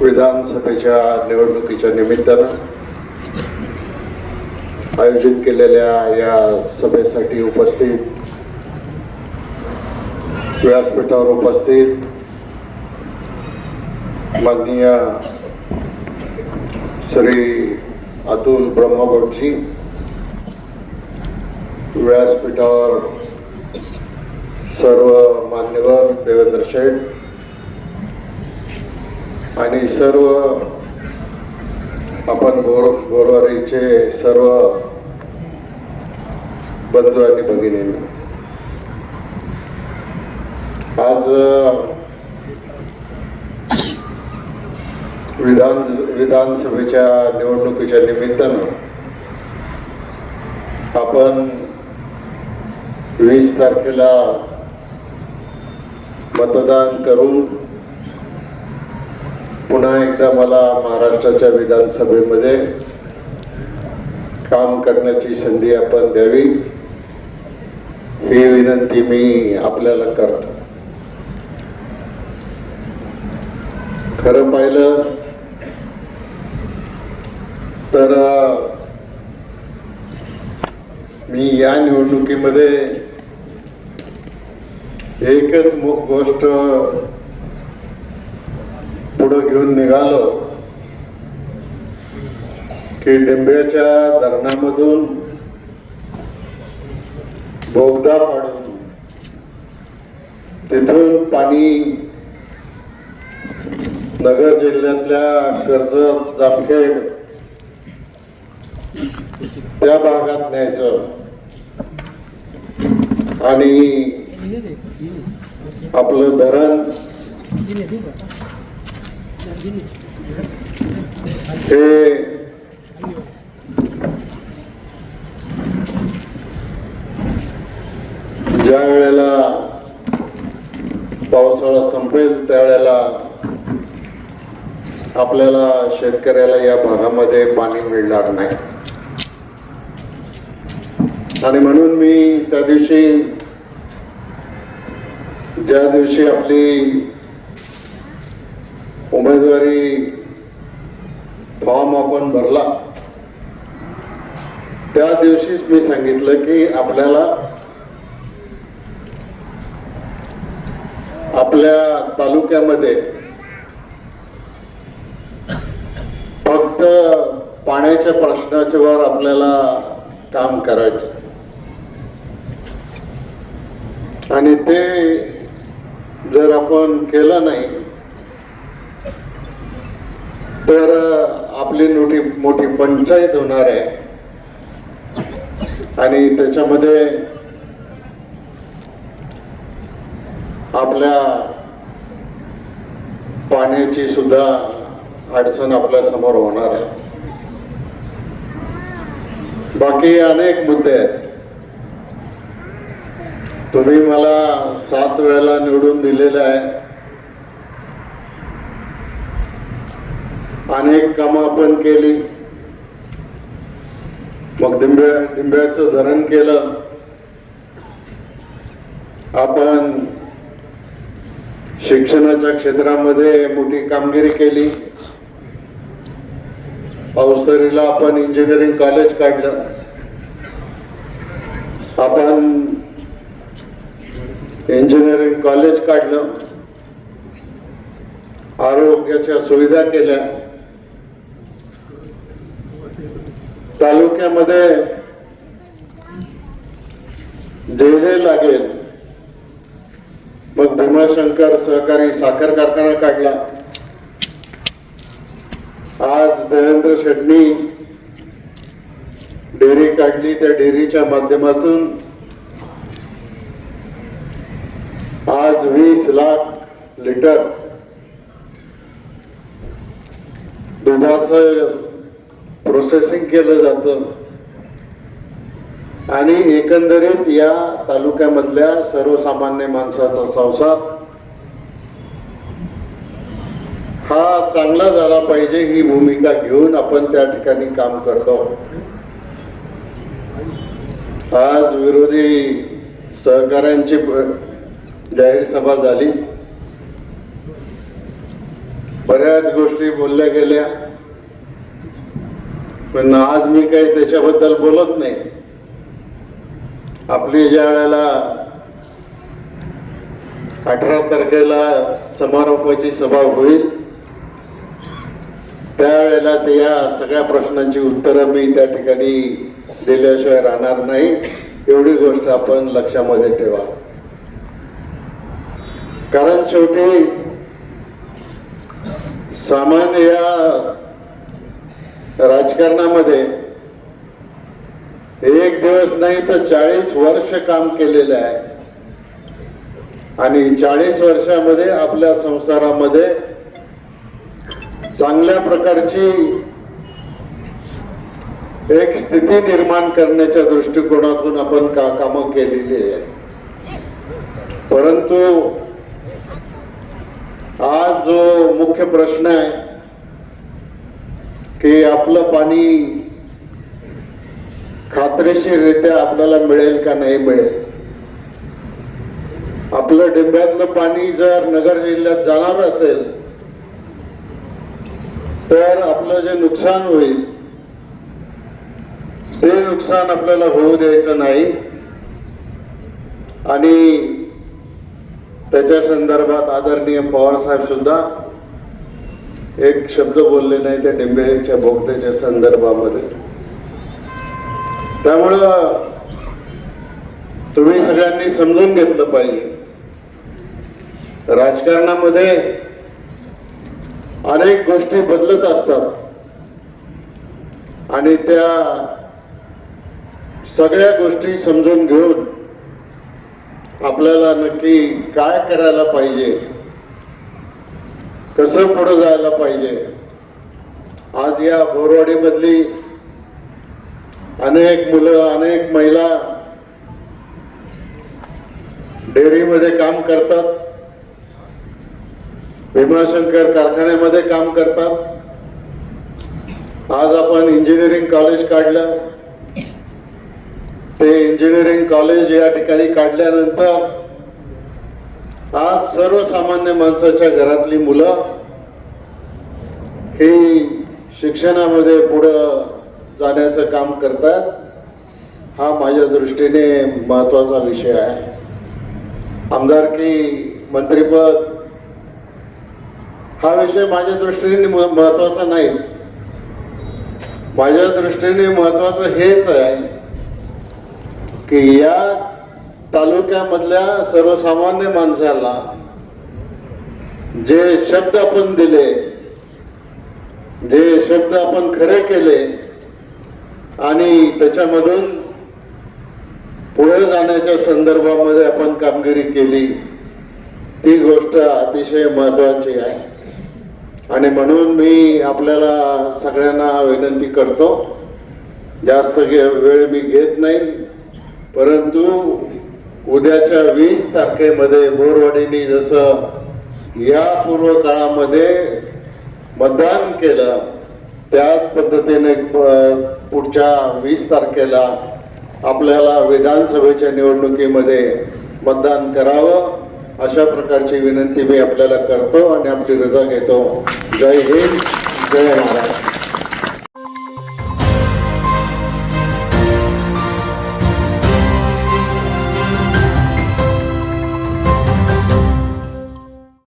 विधानसभेच्या निवडणुकीच्या निमित्तानं आयोजित केलेल्या या सभेसाठी उपस्थित व्यासपीठावर उपस्थित माननीय श्री अतुल ब्रह्मभटजी व्यासपीठावर सर्व मान्यवर देवेंद्र शेठ आणि सर्व आपण गोर गोरवारीचे सर्व बंधू आणि भगिनी आज विधान विधानसभेच्या निवडणुकीच्या निमित्तानं आपण वीस तारखेला मतदान करून पुन्हा एकदा मला महाराष्ट्राच्या विधानसभेमध्ये काम करण्याची संधी आपण द्यावी. ही विनंती मी आपल्याला करतो. खरं पाहिलं तर मी या निवडणुकीमध्ये एकच गोष्ट पुढं घेऊन निघालो. की डिंब्याच्या धरणामधून बोगदा पाडून तिथून पाणी नगर जिल्ह्यातल्या कर्जत जामखेड त्या भागात न्यायचं. आणि आपलं धरण हे ज्या वेळेला पावसाळा संपेल त्यावेळेला आपल्याला शेतकऱ्याला या भागामध्ये पाणी मिळणार नाही. आणि म्हणून मी त्या दिवशी ज्या दिवशी आपली उमेदवारी फॉर्म आपण भरला. त्या दिवशीच मी सांगितलं की आपल्याला आपल्या तालुक्यामध्ये फक्त पाण्याच्या प्रश्नाच्यावर आपल्याला काम करायचं. आणि ते जर आपण केलं नाही तर आपली मोठी मोठी पंचायत होणार आहे. आणि त्याच्यामध्ये आपल्या पाण्याची सुद्धा अडचण आपल्यासमोर होणार आहे. बाकी अनेक मुद्दे आहेत. तुम्ही मला सात वेळेला निवडून दिलेले आहे. अनेक कामं आपण केली. मग दिंब्या दिंब्याचं धरण केलं. आपण शिक्षणाच्या क्षेत्रामध्ये मोठी कामगिरी केली. अवसरीला आपण इंजिनिअरिंग कॉलेज काढलं. आपण इंजिनिअरिंग कॉलेज काढलं. आरोग्याच्या सुविधा केल्या. तालुक्यामध्ये जे लागेल. मग भीमाशंकर सहकारी साखर कारखाना काढला. आज देवेंद्र शेटणी डेअरी काढली त्या डेअरीच्या माध्यमातून. आज वीस लाख लिटर दुधाचं प्रोसेसिंग केलं जातं. आणि एकंदरीत या तालुक्यामधल्या सर्वसामान्य माणसाचा संसार हा चांगला झाला पाहिजे ही भूमिका घेऊन आपण त्या ठिकाणी काम करतो आज विरोधी सहकाऱ्यांची जाहीर सभा झाली. बऱ्याच गोष्टी बोलल्या गेल्या. पण आज मी काही त्याच्याबद्दल बोलत नाही. आपली ज्या वेळेला अठरा तारखेला समारोपाची सभा होईल त्यावेळेला ते या सगळ्या प्रश्नांची उत्तरं मी त्या ठिकाणी दिल्याशिवाय राहणार नाही. एवढी गोष्ट आपण लक्षामध्ये ठेवा. कारण शेवटी सामान्य या राजकारणामध्ये एक दिवस नाही तर चाळीस वर्ष काम केलेलं आहे. आणि चाळीस वर्षामध्ये आपल्या संसारामध्ये चांगल्या प्रकारची एक स्थिती निर्माण करण्याच्या दृष्टिकोनातून आपण का कामं केलेली आहे परंतु आज जो मुख्य प्रश्न आहे हे आपलं पाणी खात्रीशीररित्या आपल्याला मिळेल का नाही मिळेल? आपलं डिंब्यातलं पाणी जर नगर जिल्ह्यात जाणार असेल तर आपलं जे नुकसान होईल ते नुकसान आपल्याला होऊ द्यायचं नाही. आणि त्याच्या संदर्भात आदरणीय पवार साहेब सुद्धा एक शब्द बोलले नाही त्या डिंबेच्या बोगद्याच्या संदर्भामध्ये. त्यामुळं तुम्ही सगळ्यांनी समजून घेतलं पाहिजे. राजकारणामध्ये अनेक गोष्टी बदलत असतात. आणि त्या सगळ्या गोष्टी समजून घेऊन आपल्याला नक्की काय करायला पाहिजे कसं पुढे जायला पाहिजे? आज या बोरवाडीमधली अनेक मुलं अनेक महिला डेअरीमध्ये काम करतात भीमाशंकर कारखान्यामध्ये काम करतात. आज आपण इंजिनिअरिंग कॉलेज काढलं. ते इंजिनिअरिंग कॉलेज या ठिकाणी काढल्यानंतर आज सर्वसामान्य माणसाच्या घरातली मुलं हे शिक्षणामध्ये पुढं जाण्याचं काम करतात हा माझ्या दृष्टीने महत्त्वाचा विषय आहे. आमदारकी मंत्रीपद हा विषय माझ्या दृष्टीने महत्त्वाचा महत्त्वाचा नाही. माझ्या दृष्टीने महत्वाचं हेच आहे की या तालुक्यामधल्या सर्वसामान्य माणसाला जे शब्द आपण दिले जे शब्द आपण खरे केले आणि त्याच्यामधून पुढे जाण्याच्या संदर्भामध्ये आपण कामगिरी केली ती गोष्ट अतिशय महत्वाची आहे. आणि म्हणून मी आपल्याला सगळ्यांना विनंती करतो जास्त वेळ मी घेत नाही परंतु उद्याच्या वीस तारखेमध्ये बोरवाडीने जसं या पूर्व काळामध्ये मतदान केलं त्याच पद्धतीने प- पुढच्या वीस तारखेला आपल्याला विधानसभेच्या निवडणुकीमध्ये मतदान करावं अशा प्रकारची विनंती मी आपल्याला करतो आणि आपली रजा घेतो. जय हिंद जय महाराष्ट्र.